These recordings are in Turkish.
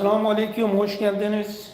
Selamun Aleyküm, hoş geldiniz.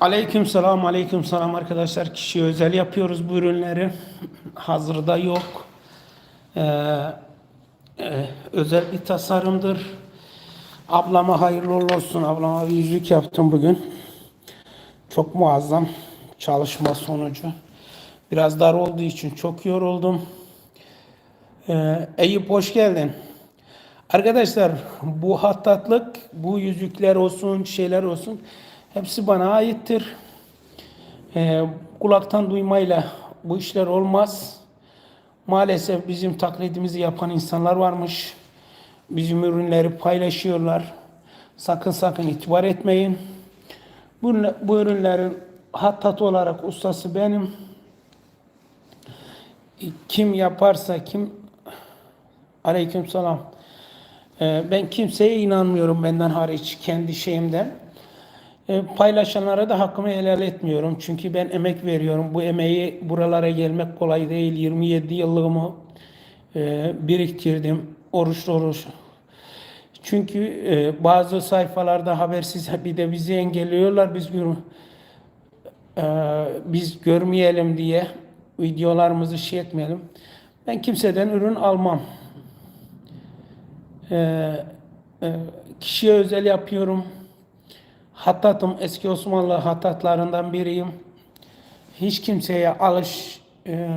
Aleyküm selam, aleyküm selam arkadaşlar. Kişiye özel yapıyoruz bu ürünleri. Hazırda yok. Ee, e, özel bir tasarımdır. Ablama hayırlı olsun. Ablama bir yüzük yaptım bugün. Çok muazzam çalışma sonucu. Biraz dar olduğu için çok yoruldum. Ee, Eyüp hoş geldin. Arkadaşlar bu hattatlık, bu yüzükler olsun, şeyler olsun hepsi bana aittir. Ee, kulaktan duymayla bu işler olmaz. Maalesef bizim taklidimizi yapan insanlar varmış. Bizim ürünleri paylaşıyorlar. Sakın sakın itibar etmeyin. Bu, bu ürünlerin hattat olarak ustası benim. Kim yaparsa kim Aleyküm selam. Ee, ben kimseye inanmıyorum benden hariç kendi şeyimden. Ee, paylaşanlara da hakkımı helal etmiyorum. Çünkü ben emek veriyorum. Bu emeği buralara gelmek kolay değil. 27 yıllığımı e, biriktirdim. Oruç oruç. Çünkü e, bazı sayfalarda habersiz bir de bizi engelliyorlar. Biz gör, e, biz görmeyelim diye videolarımızı şey etmeyelim. Ben kimseden ürün almam. Ee, e, kişiye özel yapıyorum. Hattatım eski Osmanlı hattatlarından biriyim. Hiç kimseye alış e,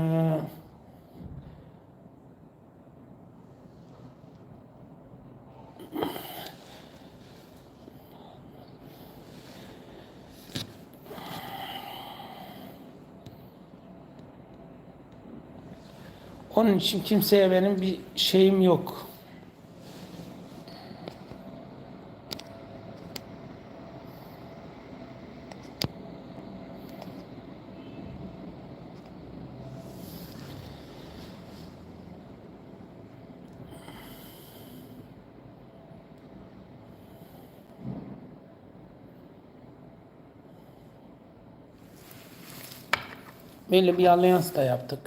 Onun için kimseye benim bir şeyim yok. Böyle bir alyans da yaptık.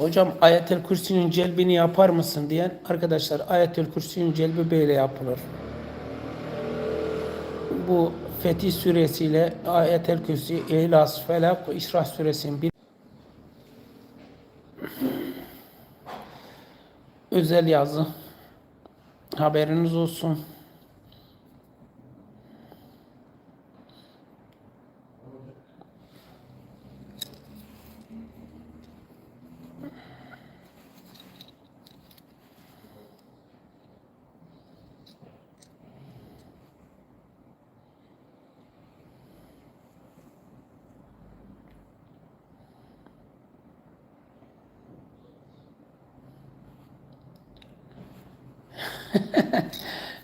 Hocam Ayetül Kürsi'nin celbini yapar mısın diyen arkadaşlar Ayetül Kürsi'nin celbi böyle yapılır. Bu Fetih suresiyle Ayetül Kürsi, İhlas, Felak ve suresinin bir özel yazı. Haberiniz olsun.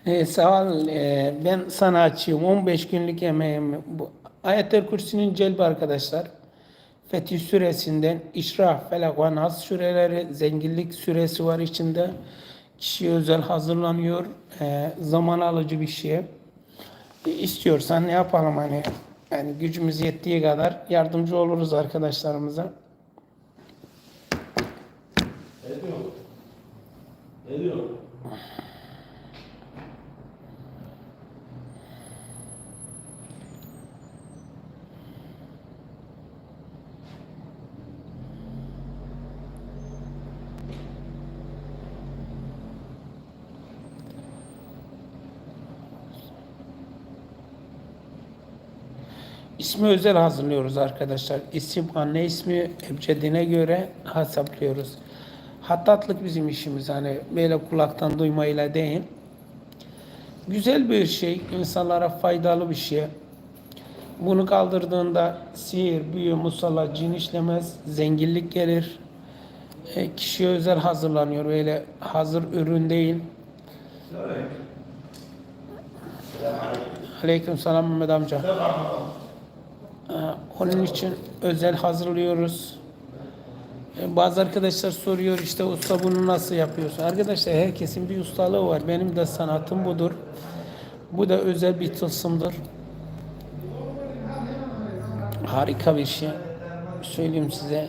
Ee, sağ ol. Ee, ben sana açayım. 15 günlük emeğim. Bu Ayetler Kürsi'nin celbi arkadaşlar. Fetih suresinden İşra, Felak ve Nas süreleri, zenginlik süresi var içinde. Kişiye özel hazırlanıyor. Ee, zaman alıcı bir şey. E, İstiyorsan ne yapalım hani yani gücümüz yettiği kadar yardımcı oluruz arkadaşlarımıza. Ediyor. Ediyor. İsmi özel hazırlıyoruz arkadaşlar. İsim anne ismi ebcedine göre hesaplıyoruz. Hattatlık bizim işimiz. Hani böyle kulaktan duymayla değil. Güzel bir şey. insanlara faydalı bir şey. Bunu kaldırdığında sihir, büyü, musalla, cin işlemez, zenginlik gelir. E, kişiye özel hazırlanıyor. Böyle hazır ürün değil. Aleyküm selam Mehmet amca. Ee, Onun için özel hazırlıyoruz. Ee, Bazı arkadaşlar soruyor işte usta bunu nasıl yapıyorsun? Arkadaşlar herkesin bir ustalığı var. Benim de sanatım budur. Bu da özel bir tılsımdır. Harika bir şey. Söyleyeyim size.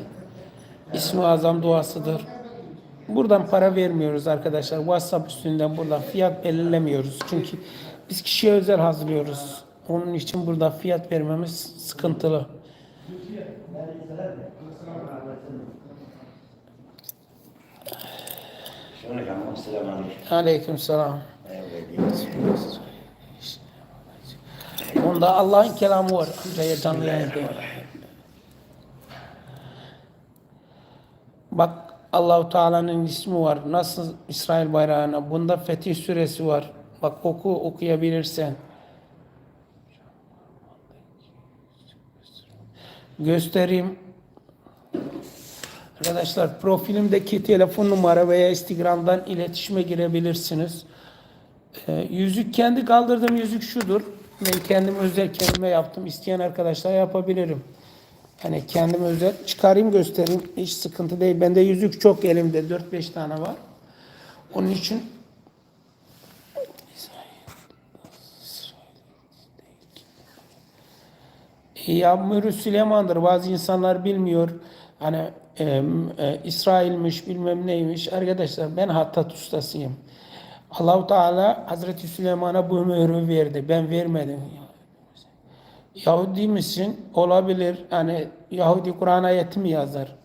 İsmi azam duasıdır. Buradan para vermiyoruz arkadaşlar. WhatsApp üstünden buradan fiyat belirlemiyoruz. Çünkü biz kişiye özel hazırlıyoruz. Onun için burada fiyat vermemiz sıkıntılı. Aleyküm selam. Onda Allah'ın kelamı var. Bak Allahu Teala'nın ismi var. Nasıl İsrail bayrağına? Bunda Fetih suresi var. Bak oku okuyabilirsen. Göstereyim. Arkadaşlar profilimdeki telefon numara veya Instagram'dan iletişime girebilirsiniz. Ee, yüzük kendi kaldırdığım yüzük şudur. Ben kendim özel kendime yaptım. İsteyen arkadaşlar yapabilirim. Hani kendim özel çıkarayım göstereyim. Hiç sıkıntı değil. Bende yüzük çok elimde. 4-5 tane var. Onun için Ya Mürü Süleyman'dır. Bazı insanlar bilmiyor. Hani e, e, İsrail'miş bilmem neymiş. Arkadaşlar ben hattat ustasıyım. Allahu Teala Hazreti Süleyman'a bu mührü verdi. Ben vermedim. Yahudi misin? Olabilir. Hani Yahudi Kur'an ayeti mi yazar?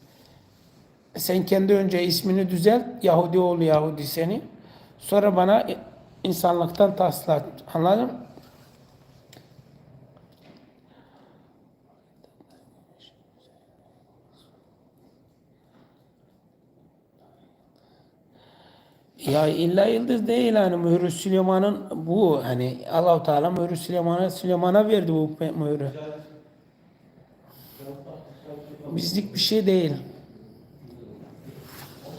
Sen kendi önce ismini düzelt. Yahudi ol Yahudi seni. Sonra bana insanlıktan taslat. Anladın mı? Ya illa yıldız değil hani mührü Süleyman'ın bu hani Allahu Teala mührü Süleyman'a Süleyman'a verdi bu mührü. Bizlik bir şey değil.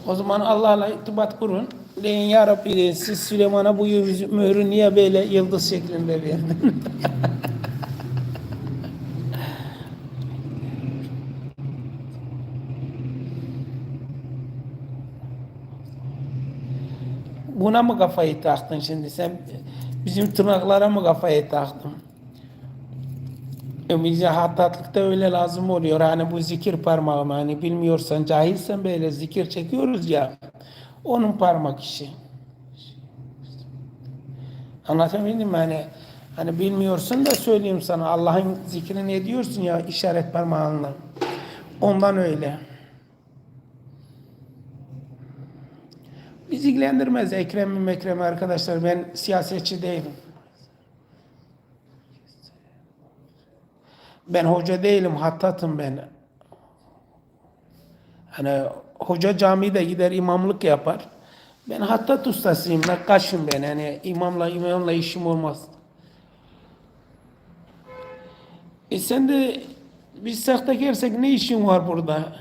O zaman Allah'la irtibat kurun. Deyin ya Rabbi deyin, siz Süleyman'a bu mührü niye böyle yıldız şeklinde verdin? Buna mı kafayı taktın şimdi sen? Bizim tırnaklara mı kafayı taktın? E bize hattatlıkta öyle lazım oluyor. Hani bu zikir parmağı mı? Hani bilmiyorsan, cahilsen böyle zikir çekiyoruz ya. Onun parmak işi. Anlatabildim mi? Hani, hani bilmiyorsun da söyleyeyim sana. Allah'ın zikrini ediyorsun ya işaret parmağınla. Ondan öyle. Bizi ilgilendirmez Ekrem mi Mekrem arkadaşlar. Ben siyasetçi değilim. Ben hoca değilim, hattatım ben. Hani hoca camide gider imamlık yapar. Ben hattat ustasıyım, nakkaşım ben. Yani imamla imamla işim olmaz. E sen de biz sahtekarsak ne işin var burada?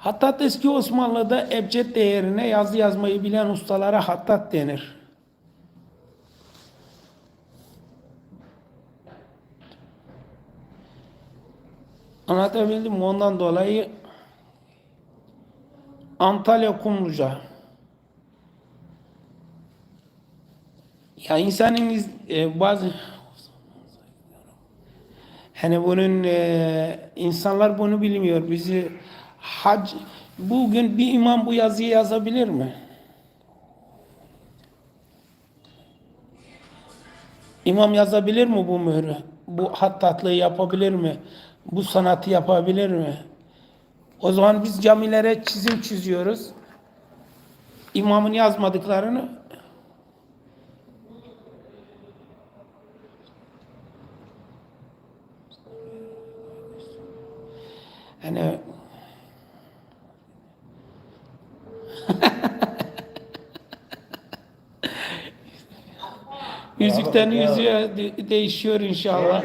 Hattat eski Osmanlı'da ebced değerine yazı yazmayı bilen ustalara hattat denir. Anlatabildim mi? Ondan dolayı Antalya Kumluca. Ya insanın e, bazı Hani bunun e, insanlar bunu bilmiyor. Bizi hac bugün bir imam bu yazıyı yazabilir mi? İmam yazabilir mi bu mührü? Bu hattatlığı yapabilir mi? Bu sanatı yapabilir mi? O zaman biz camilere çizim çiziyoruz. İmamın yazmadıklarını hani Yüzükten yüzüğe de- değişiyor inşallah.